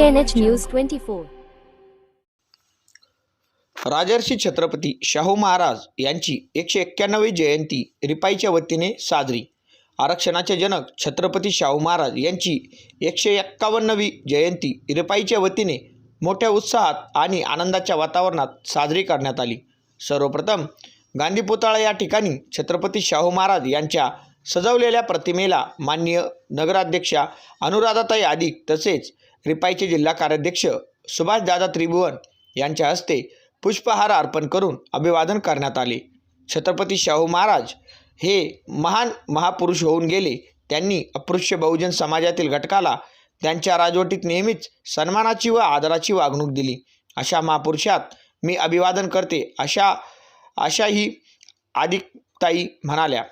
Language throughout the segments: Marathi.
CNH News 24. राजर्षी छत्रपती शाहू महाराज यांची एकशे एक्क्याण्णवी जयंती रिपाईच्या वतीने साजरी आरक्षणाचे जनक छत्रपती शाहू महाराज यांची एकशे एक्कावन्नवी जयंती रिपाईच्या वतीने मोठ्या उत्साहात आणि आनंदाच्या वातावरणात साजरी करण्यात आली सर्वप्रथम गांधी पुतळा या ठिकाणी छत्रपती शाहू महाराज यांच्या सजवलेल्या प्रतिमेला माननीय नगराध्यक्षा अनुराधाताई आदिक तसेच रिपाईचे जिल्हा कार्याध्यक्ष सुभाषदादा त्रिभुवन यांच्या हस्ते पुष्पहार अर्पण करून अभिवादन करण्यात आले. छत्रपती शाहू महाराज हे महान महापुरुष होऊन गेले. त्यांनी अपृश्य बहुजन समाजातील घटकाला त्यांच्या राजवटीत नेहमीच सन्मानाची व आदराची वागणूक दिली. अशा महापुरुषात मी अभिवादन करते अशा अशाही आदिकताई म्हणाल्या.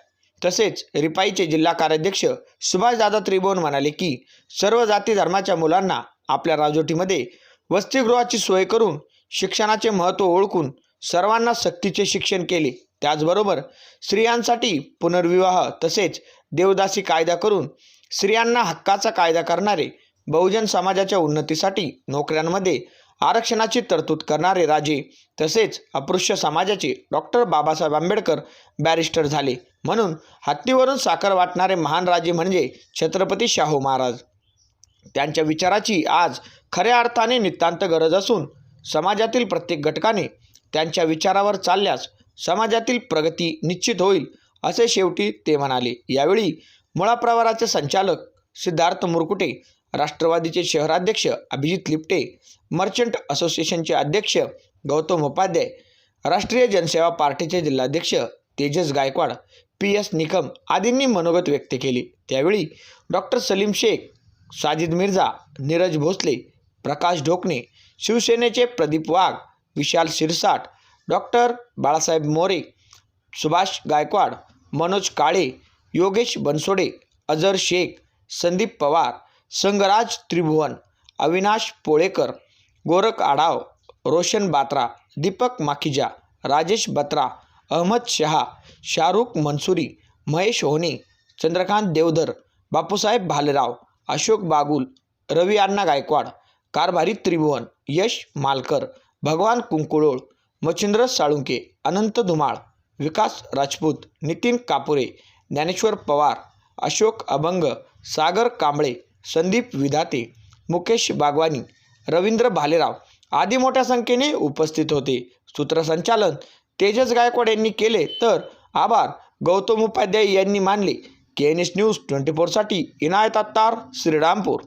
तसेच रिपाईचे जिल्हा कार्याध्यक्ष सुभाषदादा त्रिभुवन म्हणाले की सर्व जाती धर्माच्या मुलांना आपल्या राजवटीमध्ये वसतिगृहाची सोय करून शिक्षणाचे महत्त्व ओळखून सर्वांना सक्तीचे शिक्षण केले. त्याचबरोबर स्त्रियांसाठी पुनर्विवाह तसेच देवदासी कायदा करून स्त्रियांना हक्काचा कायदा करणारे बहुजन समाजाच्या उन्नतीसाठी नोकऱ्यांमध्ये आरक्षणाची तरतूद करणारे राजे तसेच अपृश्य समाजाचे डॉक्टर बाबासाहेब आंबेडकर बॅरिस्टर झाले. म्हणून हत्तीवरून साखर वाटणारे महान राजे म्हणजे छत्रपती शाहू महाराज. त्यांच्या विचाराची आज खऱ्या अर्थाने नितांत गरज असून समाजातील प्रत्येक घटकाने त्यांच्या विचारावर चालल्यास समाजातील प्रगती निश्चित होईल असे शेवटी ते म्हणाले. यावेळी मुळा प्रवाराचे संचालक सिद्धार्थ मुरकुटे राष्ट्रवादीचे शहराध्यक्ष अभिजित लिपटे मर्चंट असोसिएशनचे अध्यक्ष गौतम उपाध्याय राष्ट्रीय जनसेवा पार्टीचे जिल्हाध्यक्ष तेजस गायकवाड पी एस निकम आदींनी मनोगत व्यक्त केली. त्यावेळी डॉक्टर सलीम शेख साजिद मिर्झा नीरज भोसले प्रकाश ढोकणे शिवसेनेचे प्रदीप वाघ विशाल शिरसाट डॉक्टर बाळासाहेब मोरे सुभाष गायकवाड मनोज काळे योगेश बनसोडे अजर शेख संदीप पवार संगराज त्रिभुवन अविनाश पोळेकर गोरख आढाव रोशन बात्रा दीपक माखिजा राजेश बत्रा अहमद शहा शाहरुख मनसुरी महेश होने चंद्रकांत देवधर बापूसाहेब भालेराव अशोक बागुल रवी अण्णा गायकवाड कारभारी त्रिभुवन यश मालकर भगवान कुंकुळोळ मच्छिंद्र साळुंके अनंत धुमाळ विकास राजपूत नितीन कापुरे ज्ञानेश्वर पवार अशोक अभंग सागर कांबळे संदीप विधाते मुकेश बागवानी रवींद्र भालेराव आदी मोठ्या संख्येने उपस्थित होते. सूत्रसंचालन तेजस गायकवाड यांनी केले तर आभार. गौतम उपाध्याय यांनी मानले. K N S news twenty फोरसाठी Inayat Attar Shrirampur.